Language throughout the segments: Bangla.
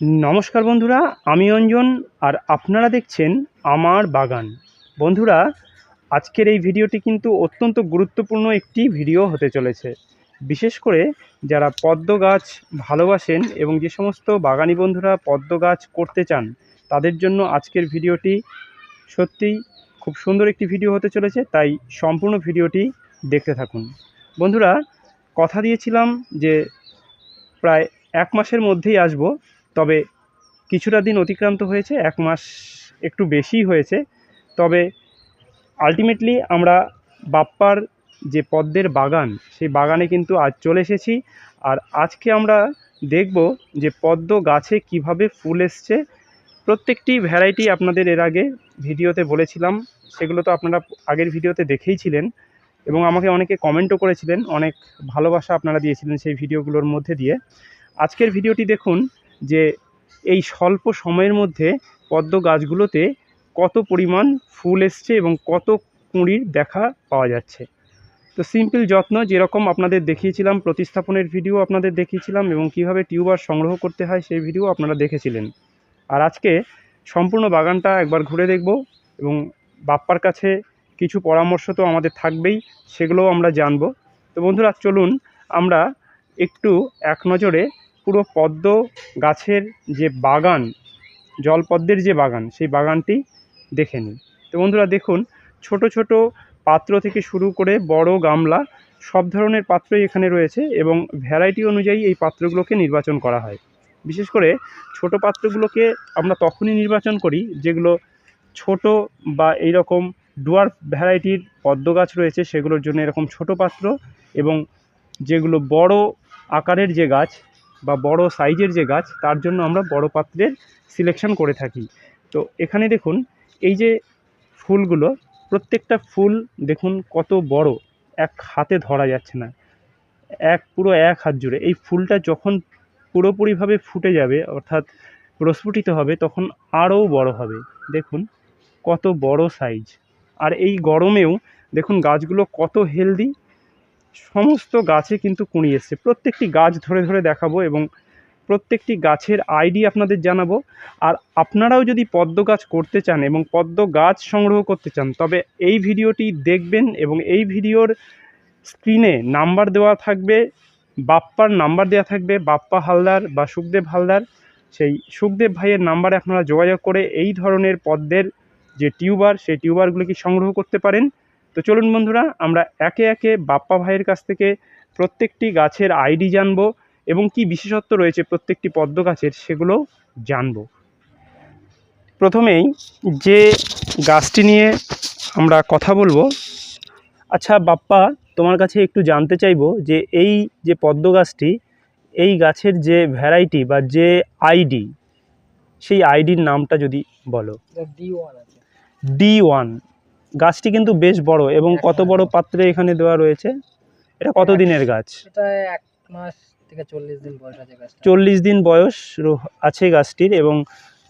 নমস্কার বন্ধুরা, আমি অঞ্জন আর আপনারা দেখছেন আমার বাগান। বন্ধুরা, আজকের এই ভিডিওটি কিন্তু অত্যন্ত গুরুত্বপূর্ণ একটি ভিডিও হতে চলেছে। বিশেষ করে যারা পদ্ম গাছ ভালোবাসেন এবং যে সমস্ত বাগানি বন্ধুরা পদ্ম গাছ করতে চান, তাদের জন্য আজকের ভিডিওটি সত্যিই খুব সুন্দর একটি ভিডিও হতে চলেছে, তাই সম্পূর্ণ ভিডিওটি দেখতে থাকুন। বন্ধুরা, কথা দিয়েছিলাম যে প্রায় এক মাসের মধ্যেই আসব। তবে কিছুটা দিন অতিক্রান্ত হয়েছে, এক মাস একটু বেশিই হয়েছে। তবে আলটিমেটলি আমরা বাপ্পার যে পদ্মের বাগান, সেই বাগানে কিন্তু আজ চলে এসেছি। আর আজকে আমরা দেখব যে পদ্ম গাছে কীভাবে ফুল এসছে। প্রত্যেকটি ভ্যারাইটি আপনাদের এর আগে ভিডিওতে বলেছিলাম, সেগুলো তো আপনারা আগের ভিডিওতে দেখেইছিলেন এবং আমাকে অনেকে কমেন্টও করেছিলেন, অনেক ভালোবাসা আপনারা দিয়েছিলেন সেই ভিডিওগুলোর মধ্যে দিয়ে। আজকের ভিডিওটি দেখুন যে এই স্বল্প সময়ের মধ্যে পদ্ম গাছগুলোতে কত পরিমাণ ফুল এসছে এবং কত কুঁড়ির দেখা পাওয়া যাচ্ছে। তো সিম্পল যত্ন যেরকম আপনাদের দেখিয়েছিলাম, প্রতিস্থাপনের ভিডিও আপনাদের দেখিয়েছিলাম এবং কীভাবে টিউবার সংগ্রহ করতে হয় সেই ভিডিও আপনারা দেখেছিলেন। আর আজকে সম্পূর্ণ বাগানটা একবার ঘুরে দেখব এবং বাপ্পার কাছে কিছু পরামর্শ তো আমাদের থাকবেই, সেগুলোও আমরা জানব। তো বন্ধুরা, চলুন আমরা একটু এক নজরে পুরো পদ্ম গাছের যে বাগান, জলপদ্মের যে বাগান, সেই বাগানটি দেখে নিই তো বন্ধুরা দেখুন, ছোট ছোট পাত্র থেকে শুরু করে বড় গামলা, সব ধরনের পাত্রই এখানে রয়েছে এবং ভ্যারাইটি অনুযায়ী এই পাত্রগুলোকে নির্বাচন করা হয়। বিশেষ করে ছোট পাত্রগুলোকে আমরা তখনই নির্বাচন করি যেগুলো ছোট বা এই রকম ডুয়ার ভ্যারাইটির পদ্ম গাছ রয়েছে, সেগুলোর জন্য এরকম ছোট পাত্র এবং যেগুলো বড় আকারের যে গাছ বা বড় সাইজের যে গাছ, তার জন্য আমরা বড় পাত্রের সিলেকশন করে থাকি। তো এখানে দেখুন, এই যে ফুলগুলো, প্রত্যেকটা ফুল দেখুন কত বড়, এক হাতে ধরা যাচ্ছে না। এক, পুরো এক হাত জুড়ে। এই ফুলটা যখন পুরোপুরিভাবে ফুটে যাবে, অর্থাৎ প্রস্ফুটিত হবে, তখন আরও বড় হবে। দেখুন, কত বড় সাইজ। আর এই গরমেও দেখুন গাছগুলো কত হেলদি সমস্ত গাছে কিন্তু কুঁড়ি এসছে। প্রত্যেকটি গাছ ধরে ধরে দেখাবো এবং প্রত্যেকটি গাছের আইডি আপনাদের জানাব। আর আপনারাও যদি পদ্ম গাছ করতে চান এবং পদ্ম গাছ সংগ্রহ করতে চান, তবে এই ভিডিওটি দেখবেন এবং এই ভিডিওর স্ক্রিনে নাম্বার দেওয়া থাকবে, বাপ্পার নাম্বার দেওয়া থাকবে, বাপ্পা হালদার বা সুখদেব হালদার। সেই সুখদেব ভাইয়ের নাম্বারে আপনারা যোগাযোগ করে এই ধরনের পদ্মের যে টিউবার, সেই টিউবারগুলোকে সংগ্রহ করতে পারেন। তো চলুন বন্ধুরা আমরা একে একে বাপ্পা ভাইয়ের কাছ থেকে প্রত্যেকটি গাছের আইডি জানব এবং কি বিশেষত্ব রয়েছে প্রত্যেকটি পদ্ম গাছের সেগুলো জানব। প্রথমেই যে গাছটি নিয়ে আমরা কথা বলব আচ্ছা বাপ্পা তোমার কাছে একটু জানতে চাইব যে এই যে পদ্ম গাছটি এই গাছের যে ভ্যারাইটি বা যে আইডি সেই আইডির নামটা যদি বলো। ডি ওয়ান ডি ওয়ান গাছটি কিন্তু বেশ বড় এবং কত বড় পাত্রে এখানে দেওয়া রয়েছে? এটা কত দিনের গাছ? এটা এক মাস থেকে চল্লিশ দিন বয়স আছে গাছটা। চল্লিশ দিন বয়স আছে গাছটির এবং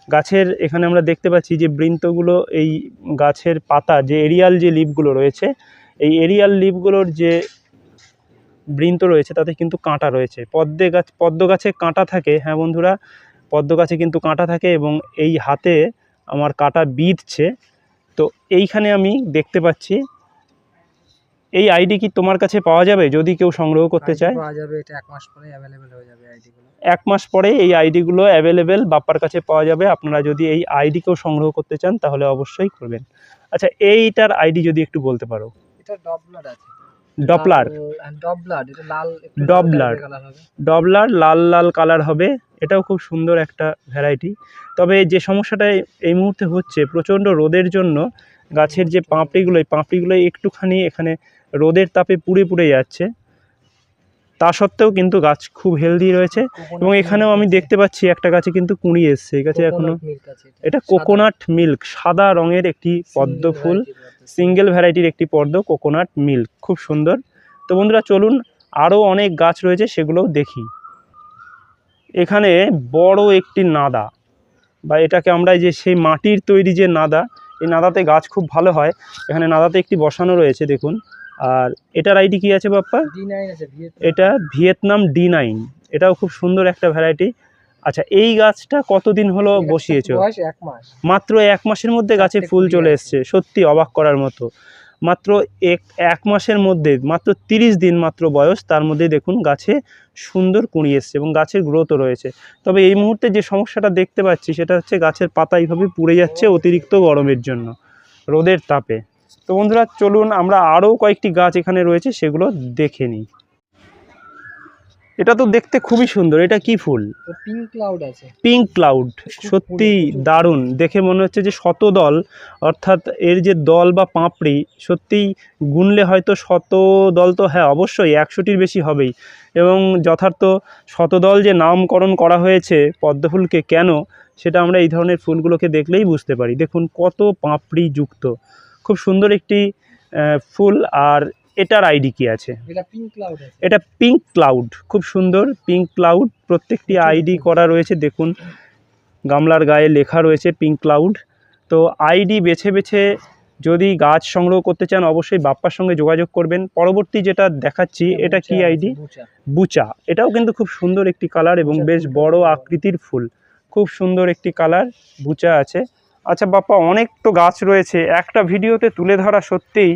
গাছের এখানে আমরা দেখতে পাচ্ছি যে বৃন্তগুলো এই গাছের পাতা যে এরিয়াল যে লিপগুলো রয়েছে এই এরিয়াল লিপগুলোর যে বৃন্ত রয়েছে তাতে কিন্তু কাঁটা রয়েছে। পদ্মে গাছ পদ্ম গাছে কাঁটা থাকে হ্যাঁ বন্ধুরা? পদ্ম গাছে কিন্তু কাঁটা থাকে এবং এই হাতে আমার কাঁটা বিঁধছে। তো এইখানে আমি দেখতে পাচ্ছি। এই আইডি কি তোমার কাছে পাওয়া যাবে? যদি কেউ সংগ্রহ করতে চায়। পাওয়া যাবে এটা এক মাস পরে अवेलेबल হয়ে যাবে আইডিগুলো। এক মাস পরে এই আইডিগুলো অ্যাভেলেবেল বাপ্পার কাছে পাওয়া যাবে। আপনারা যদি এই আইডিকেও সংগ্রহ করতে চান তাহলে অবশ্যই করবেন। আচ্ছা এইটার আইডি যদি একটু বলতে পারো। এটা ডবলার আছে। ডপলার ডবলার ডবলার লাল লাল কালার হবে। এটাও খুব সুন্দর একটা ভ্যারাইটি তবে যে সমস্যাটা এই- এই মুহূর্তে হচ্ছে প্রচণ্ড রোদের জন্য গাছের যে পাঁপড়িগুলো এই পাঁপড়িগুলো একটুখানি এখানে রোদের তাপে পুড়ে পুড়ে যাচ্ছে। তা সত্ত্বেও কিন্তু গাছ খুব হেলদি রয়েছে এবং এখানেও আমি দেখতে পাচ্ছি একটা গাছে কিন্তু কুঁড়ি এসছে এই গাছে এখনও মিল্ক আছে এটা কোকোনাট মিল্ক সাদা রঙের একটি পদ্ম ফুল সিঙ্গেল ভ্যারাইটির একটি পদ্ম কোকোনাট মিল্ক খুব সুন্দর। তো বন্ধুরা চলুন আরও অনেক গাছ রয়েছে সেগুলোও দেখি। এখানে বড় একটি নাদা বা এটাকে আমরা যে সেই মাটির তৈরি যে নাদা এই নাদাতে গাছ খুব ভালো হয়। এখানে নাদাতে একটি বসানো রয়েছে দেখুন। আর এটার আইডি কি আছে বাপ্পা? এটা ভিয়েতনাম ডি নাইন এটাও খুব সুন্দর একটা ভ্যারাইটি আচ্ছা এই গাছটা কতদিন হলো বসিয়েছো? মাত্র এক মাসের মধ্যে গাছে ফুল চলে এসছে সত্যি অবাক করার মতো। মাত্র এক এক মাসের মধ্যে মাত্র তিরিশ দিন মাত্র বয়স তার মধ্যে দেখুন গাছে সুন্দর কুঁড়ি এসছে এবং গাছের গ্রোথও রয়েছে। তবে এই মুহূর্তে যে সমস্যাটা দেখতে পাচ্ছি সেটা হচ্ছে গাছের পাতা এইভাবে পুড়ে যাচ্ছে অতিরিক্ত গরমের জন্য রোদের তাপে। তো বন্ধুরা চলুন আমরা আরও কয়েকটি গাছ এখানে রয়েছে সেগুলো দেখে নিই। এটা তো দেখতে খুবই সুন্দর এটা কি ফুল? পিঙ্ক ক্লাউড আছে। পিঙ্ক ক্লাউড সত্যি দারুণ। দেখে মনে হচ্ছে যে শতদল অর্থাৎ এর যে দল বা পাঁপড়ি সত্যিই গুনলে হয়তো শত দল তো হ্যাঁ অবশ্যই একশোটির বেশি হবেই। এবং যথার্থ শতদল যে নামকরণ করা হয়েছে পদ্মফুলকে কেন সেটা আমরা এই ধরনের ফুলগুলোকে দেখলেই বুঝতে পারি। দেখুন কত পাপড়ি যুক্ত। খুব সুন্দর একটি ফুল আর এটার আইডি কি আছে? এটা পিঙ্ক ক্লাউড খুব সুন্দর পিঙ্ক ক্লাউড প্রত্যেকটি আইডি করা রয়েছে দেখুন গামলার গায়ে লেখা রয়েছে পিঙ্ক ক্লাউড তো আইডি বেছে বেছে যদি গাছ সংগ্রহ করতে চান অবশ্যই বাপ্পার সঙ্গে যোগাযোগ করবেন। পরবর্তী যেটা দেখাচ্ছি এটা কি আইডি। বুচা। এটাও কিন্তু খুব সুন্দর একটি কালার এবং বেশ বড় আকৃতির ফুল। খুব সুন্দর একটি কালার বুচা আছে। আচ্ছা বাপ্পা অনেক তো গাছ রয়েছে একটা ভিডিওতে তুলে ধরা সত্যিই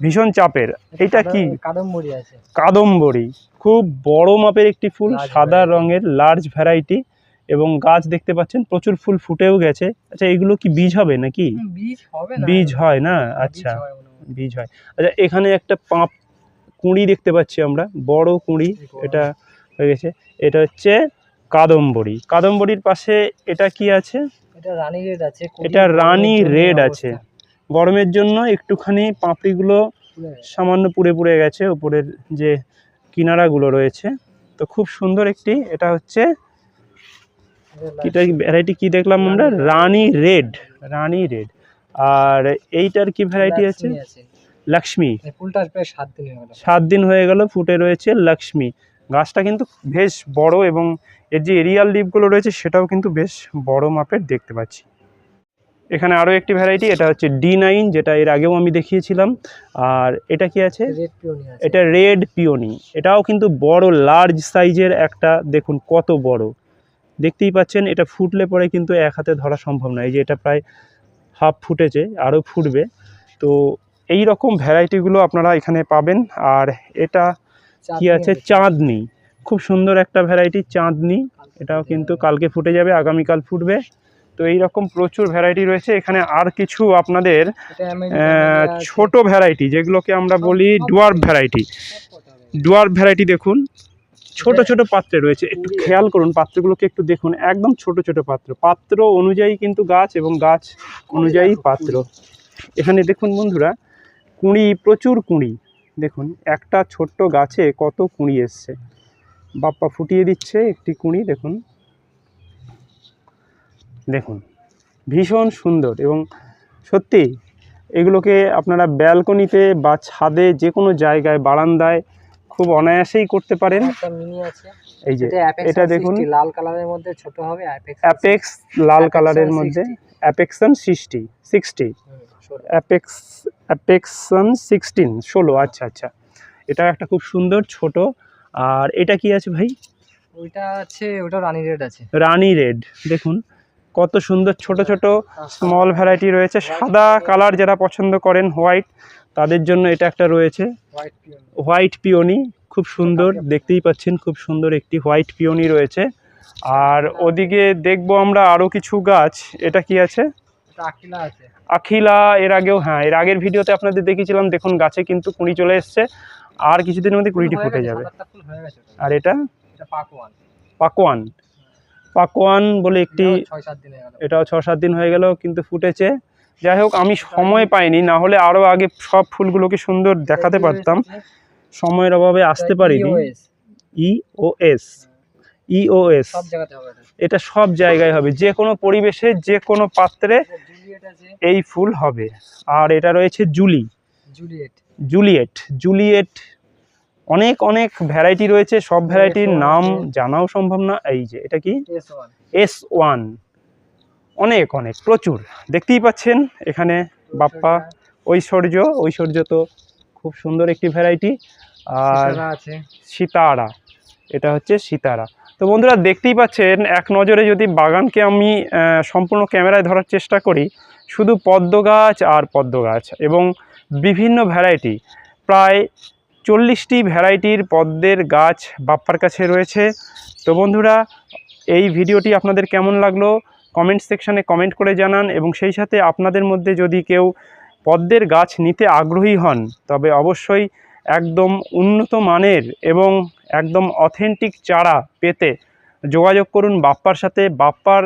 ভীষণ চাপের। এটা কি? কাদম্বরী আছে। কাদম্বরী। খুব বড় মাপের একটি ফুল সাদা রঙের লার্জ ভ্যারাইটি এবং গাছ দেখতে পাচ্ছেন প্রচুর ফুল ফুটেও গেছে। আচ্ছা এগুলো কি বীজ হবে নাকি? বীজ হবে না। বীজ হয় না? আচ্ছা। বীজ হয়। আচ্ছা এখানে একটা পাঁপ কুঁড়ি দেখতে পাচ্ছি আমরা বড় কুঁড়ি? এটা হয়ে গেছে। এটা হচ্ছে কাদম্বরী। কাদম্বরীর পাশে এটা কি আছে? এটা রানী রেড আছে এটা গরমের জন্য রেড আছে। গরমের জন্য একটুখানি পাপড়িগুলো সামান্য পুড়ে পুড়ে গেছে উপরের যে কিনারাগুলো রয়েছে। তো খুব সুন্দর একটি এটা হচ্ছে এটা ভ্যারাইটি কি দেখলাম আমরা? রানী রেড রানী রেড। আর এইটার কি ভ্যারাইটি আছে? লক্ষ্মী। প্রায় সাত দিন সাত দিন হয়ে গেল ফুটে রয়েছে লক্ষ্মী। গাছটা কিন্তু বেশ বড় এবং এর যে এরিয়াল লিভগুলো রয়েছে সেটাও কিন্তু বেশ বড় মাপের দেখতে পাচ্ছি। এখানে আরও একটি ভ্যারাইটি এটা হচ্ছে ডি নাইন যেটা এর আগেও আমি দেখিয়েছিলাম। আর এটা কি আছে? রেড পিওনি আছে। এটা রেড পিওনি এটাও কিন্তু বড় লার্জ সাইজের একটা দেখুন কত বড়। দেখতেই পাচ্ছেন এটা ফুটলে পরে কিন্তু এক হাতে ধরা সম্ভব নয় এই যে এটা প্রায় হাফ ফুটেছে আরও ফুটবে। তো এই রকম ভ্যারাইটিগুলো আপনারা এখানে পাবেন। আর এটা কি আছে। চাঁদনি। খুব সুন্দর একটা ভ্যারাইটি চাঁদনি। এটাও কিন্তু কালকে ফুটে যাবে আগামীকাল ফুটবে। তো এই রকম প্রচুর ভ্যারাইটি রয়েছে। এখানে আর কিছু আপনাদের। ছোট ভ্যারাইটি যেগুলোকে আমরা বলি রকমের। ভ্যারাইটি। ডুয়ার্ফ ভ্যারাইটি দেখুন। ছোট ছোট পাত্রে রয়েছে। একটু খেয়াল করুন পাত্রগুলোকে একটু দেখুন। একদম ছোট ছোট পাত্র। পাত্র অনুযায়ী কিন্তু গাছ এবং গাছ অনুযায়ী পাত্র। এখানে দেখুন বন্ধুরা কুঁড়ি প্রচুর কুঁড়ি। দেখুন একটা ছোট্ট গাছে কত কুঁড়ি এসছে। বাপ্পা ফুটিয়ে দিচ্ছে একটি কুঁড়ি দেখুন। দেখুন ভীষণ সুন্দর এবং সত্যি এগুলোকে আপনারা ব্যালকনিতে বা ছাদে যে কোনো জায়গায় বারান্দায় খুব অনায়াসেই করতে পারেন। এই যে এটা দেখুন। লাল কালারের মধ্যে ছোট হবে অ্যাপেক্স লাল কালারের মধ্যে। অ্যাপেক্সন সিক্সটি সিক্সটি অ্যাপেক্স অ্যাপেক্সন সিক্সটিন ষোলো আচ্ছা আচ্ছা। এটা একটা খুব সুন্দর ছোট। আর এটা কি আছে ভাই? ওইটা আছে ওটা রানী রেড আছে। রানী রেড দেখুন। কত সুন্দর ছোট ছোট স্মল ভ্যারাইটি রয়েছে। সাদা কালার যারা পছন্দ করেন হোয়াইট তাদের জন্য এটা একটা রয়েছে। হোয়াইট পিওনি খুব সুন্দর দেখতেই পাচ্ছেন খুব সুন্দর একটি হোয়াইট পিওনি রয়েছে। আর ওদিকে দেখব আমরা আরও কিছু গাছ। এটা কি আছে? আছে। আখিলা এর আগেও হ্যাঁ এর আগের ভিডিওতে আপনাদের দেখিয়েছিলাম দেখুন গাছে কিন্তু কুঁড়ি চলে এসছে। আর কিছুদিনের মধ্যে কুড়িটি ফুটে যাবে। আর এটা? পাকোয়ান। পাকোয়ান। বলে একটি এটাও ছ সাত দিন হয়ে গেল কিন্তু ফুটেছে। যাই হোক আমি সময় পাইনি না হলে আরও আগে সব ফুলগুলোকে সুন্দর দেখাতে পারতাম। সময়ের অভাবে আসতে পারিনি। E O S E O S সব জায়গাতে হবে এটা। সব জায়গায় হবে। যে কোনো পরিবেশে যে কোনো পাত্রে এই ফুল হবে। আর এটা রয়েছে জুলি জুলিয়েট জুলিয়েট জুলিয়েট অনেক অনেক ভ্যারাইটি রয়েছে। সব ভ্যারাইটির নাম জানাও সম্ভব না। এই যে এটা কি? এস ওয়ান অনেক অনেক প্রচুর। দেখতেই পাচ্ছেন এখানে বাপ্পা। ঐশ্বর্য ঐশ্বর্য তো খুব সুন্দর একটি ভ্যারাইটি আর সীতারা। এটা হচ্ছে সিতারা। তো বন্ধুরা দেখতেই পাচ্ছেন, এক নজরে যদি বাগানকে আমি সম্পূর্ণ ক্যামেরায় ধরার চেষ্টা করি, শুধু পদ্ম গাছ আর পদ্ম গাছ এবং বিভিন্ন ভ্যারাইটি। প্রায় চল্লিশটি ভ্যারাইটির পদ্মের গাছ বাপ্পার কাছে রয়েছে। তো বন্ধুরা, এই ভিডিওটি আপনাদের কেমন লাগল? কমেন্ট সেকশানে কমেন্ট করে জানান এবং সেই সাথে আপনাদের মধ্যে যদি কেউ পদ্মের গাছ নিতে আগ্রহী হন, তবে অবশ্যই একদম উন্নত মানের এবং একদম অথেন্টিক চারা পেতে যোগাযোগ করুন বাপ্পার সাথে। বাপ্পার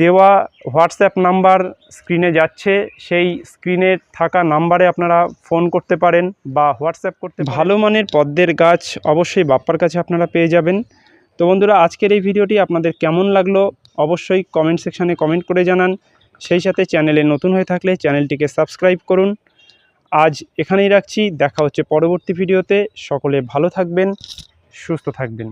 দেওয়া হোয়াটসঅ্যাপ নাম্বার স্ক্রিনে যাচ্ছে। সেই স্ক্রিনে থাকা নাম্বারে আপনারা ফোন করতে পারেন বা হোয়াটসঅ্যাপ করতে ভালো মানের পদ্মের গাছ অবশ্যই বাপ্পার কাছে আপনারা পেয়ে যাবেন। তো বন্ধুরা, আজকের এই ভিডিওটি আপনাদের কেমন লাগল অবশ্যই কমেন্ট সেকশানে কমেন্ট করে জানান। সেই সাথে চ্যানেলে নতুন হয়ে থাকলে চ্যানেলটিকে সাবস্ক্রাইব করুন। আজ এখানেই রাখছি। দেখা হচ্ছে পরবর্তী ভিডিওতে। সকলে ভালো থাকবেন। সুস্থ থাকবেন।